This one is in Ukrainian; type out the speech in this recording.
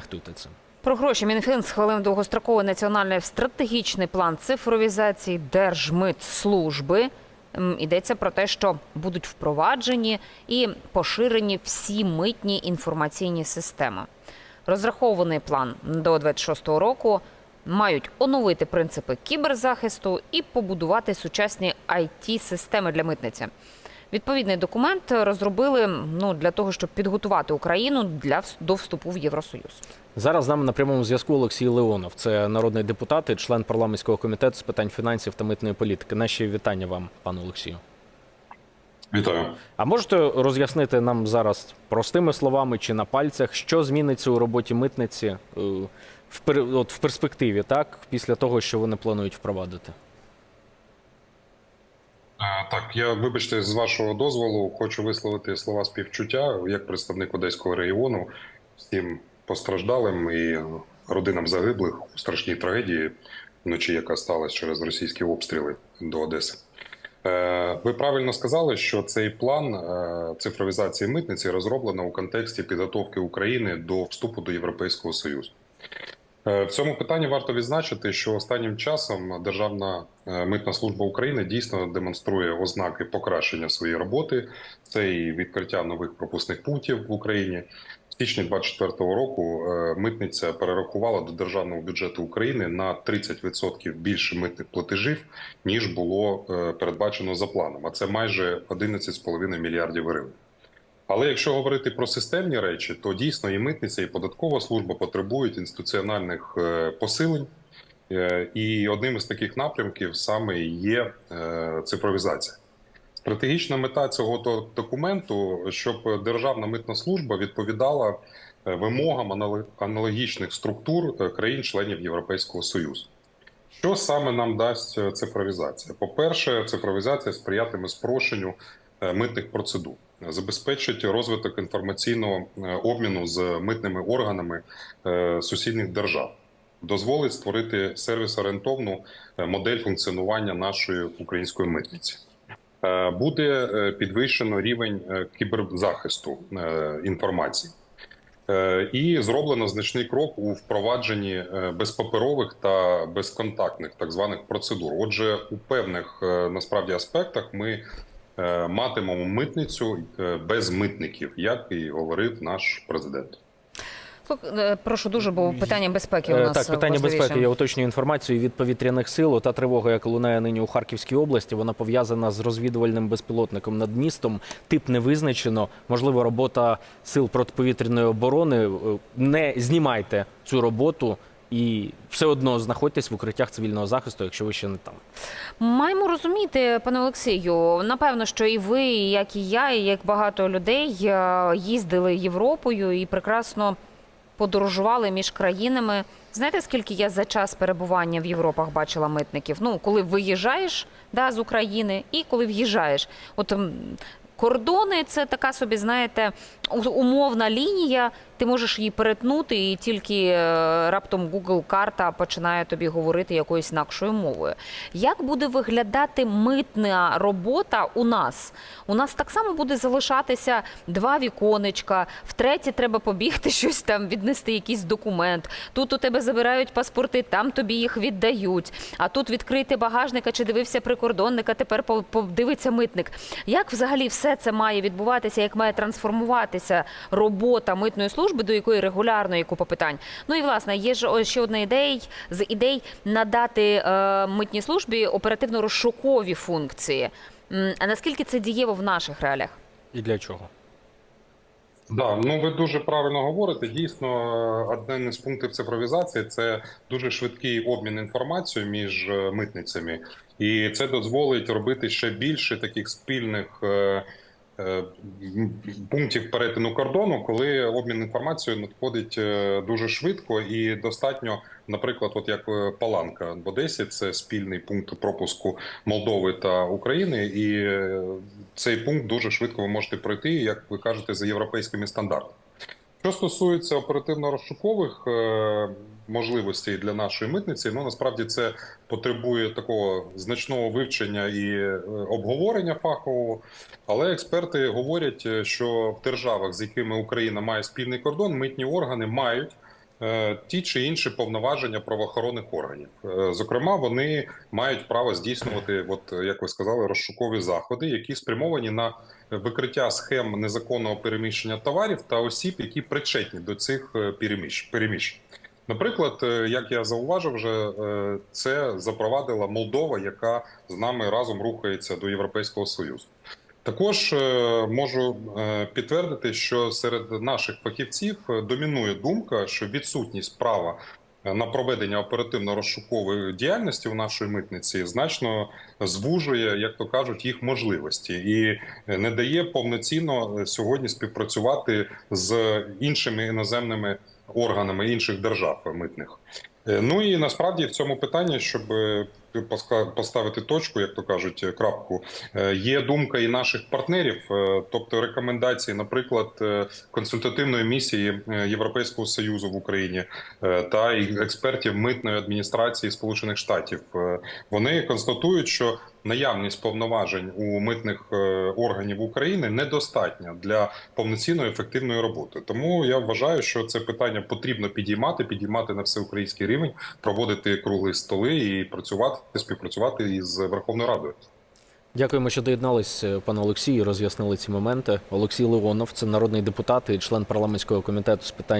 нехтуйте цим. Про гроші Мінфін схвалив довгостроковий національний стратегічний план цифровізації Держмитслужби. Йдеться про те, що будуть впроваджені і поширені всі митні інформаційні системи. Розрахований план до 26-го року мають оновити принципи кіберзахисту і побудувати сучасні it системи для митниці. Відповідний документ розробили ну для того, щоб підготувати Україну для до вступу в Євросоюз. Зараз з нами на прямому зв'язку Олексій Леонов. Це народний депутат і член парламентського комітету з питань фінансів та митної політики. Наші вітання вам, пане Олексію. Вітаю. А можете роз'яснити нам зараз простими словами чи на пальцях, що зміниться у роботі митниці е, в пер- от в перспективі, так після того, що вони планують впровадити? Так, я вибачте, з вашого дозволу хочу висловити слова співчуття як представник одеського регіону всім постраждалим і родинам загиблих у страшній трагедії вночі, яка сталася через російські обстріли до Одеси. Е, Ви правильно сказали, що цей план е, цифровізації митниці розроблено у контексті підготовки України до вступу до Європейського Союзу. Е, В цьому питанні варто відзначити, що останнім часом Державна е, митна служба України дійсно демонструє ознаки покращення своєї роботи. Це і відкриття нових пропускних пунктів в Україні. В січні 2024 року е, митниця перерахувала до державного бюджету України на 30% більше митних платежів, ніж було передбачено за планом. А це майже 11,5 мільярдів гривень. Але якщо говорити про системні речі, то дійсно і митниця, і податкова служба потребують інституціональних е, посилень. Е, І одним із таких напрямків саме є е, цифровізація. Стратегічна мета цього документу, щоб Державна митна служба відповідала вимогам аналогічних структур країн-членів Європейського Союзу. Що саме нам дасть цифровізація? По-перше, цифровізація сприятиме спрощенню митних процедур, забезпечить розвиток інформаційного е, обміну з митними органами е, сусідніх держав, дозволить створити сервіс-орієнтовну е, модель функціонування нашої української митниці. Буде підвищено рівень кіберзахисту інформації. І зроблено значний крок у впровадженні безпаперових та безконтактних так званих процедур. Отже, у певних насправді аспектах ми матимемо митницю е, без митників, як і говорив наш президент. Е, Прошу дуже, бо питання безпеки у Е, нас так, питання важливіше. безпеки. Я уточнюю інформацію від повітряних сил. Та тривога, яка лунає нині у Харківській області, вона пов'язана з розвідувальним безпілотником над містом. Тип не визначено. Можливо, робота сил протиповітряної оборони. Е, Не знімайте цю роботу і все одно знаходьтесь в укриттях цивільного захисту, якщо ви ще не там. Маємо розуміти, пане Олексію. Напевно, що і ви, як і я, і як багато людей е, їздили Європою і прекрасно подорожували між країнами. Знаєте, скільки я за час перебування в Європах бачила митників? Ну, коли виїжджаєш да, з України і коли в'їжджаєш. От кордони це така собі, знаєте, умовна лінія. Ти можеш її перетнути, і тільки е, раптом Google карта починає тобі говорити якоюсь інакшою мовою. Як буде виглядати митна робота у нас? У нас так само буде залишатися два віконечка. Втретє, треба побігти щось там, віднести якийсь документ. Тут у тебе забирають паспорти, там тобі їх віддають. А тут відкрити багажника чи дивився прикордонника, тепер по- подивиться митник. Як взагалі все це має відбуватися? Як має трансформуватися робота митної служби, до якої регулярно є купа питань? Ну і власне є ж ще одна ідея з ідей надати е, митній службі оперативно-розшукові функції. А наскільки це дієво в наших реаліях? І для чого? Да, ну ви дуже правильно говорите. Дійсно, е, один із пунктів цифровізації це дуже швидкий обмін інформацією між е, митницями, і це дозволить робити ще більше таких спільних. Е, Пунктів перетину кордону, коли обмін інформацією надходить е, дуже швидко і достатньо, наприклад, от як е, Паланка в Одесі, це спільний пункт пропуску Молдови та України, і цей пункт дуже швидко ви можете пройти, як ви кажете, за європейськими стандартами. Що стосується оперативно-розшукових е, можливостей для нашої митниці, ну насправді це потребує такого значного вивчення і е, обговорення фахового. Але експерти говорять, е, що в державах, з якими Україна має спільний кордон, митні органи мають ті чи інші повноваження правоохоронних органів. Е, Зокрема, вони мають право здійснювати, от е, як ви сказали, розшукові заходи, які спрямовані на викриття схем незаконного переміщення товарів та осіб, які причетні до цих е, переміщень. Наприклад, е, як я зауважив, вже е, це запровадила Молдова, яка з нами разом рухається до Європейського Союзу. Також е, можу е, підтвердити, що серед наших фахівців е, домінує думка, що відсутність права на проведення оперативно-розшукової діяльності у нашої митниці значно звужує, як то кажуть, їх можливості і не дає повноцінно сьогодні співпрацювати з іншими іноземними органами інших держав митних. Е, Ну і насправді в цьому питанні, щоб е, поставити точку, як то кажуть, е, крапку, є думка і наших партнерів, тобто рекомендації, наприклад, консультативної місії Європейського союзу в Україні та експертів митної адміністрації Сполучених Штатів. Вони констатують, що наявність повноважень у митних органів України недостатня для повноцінної ефективної роботи. Тому я вважаю, що це питання потрібно підіймати, підіймати на всеукраїнський рівень, проводити круглі столи і працювати, співпрацювати із Верховною Радою. Дякуємо, що доєднались, пане Олексію, роз'яснили ці моменти. Олексій Леонов, це народний депутат і член парламентського комітету з питань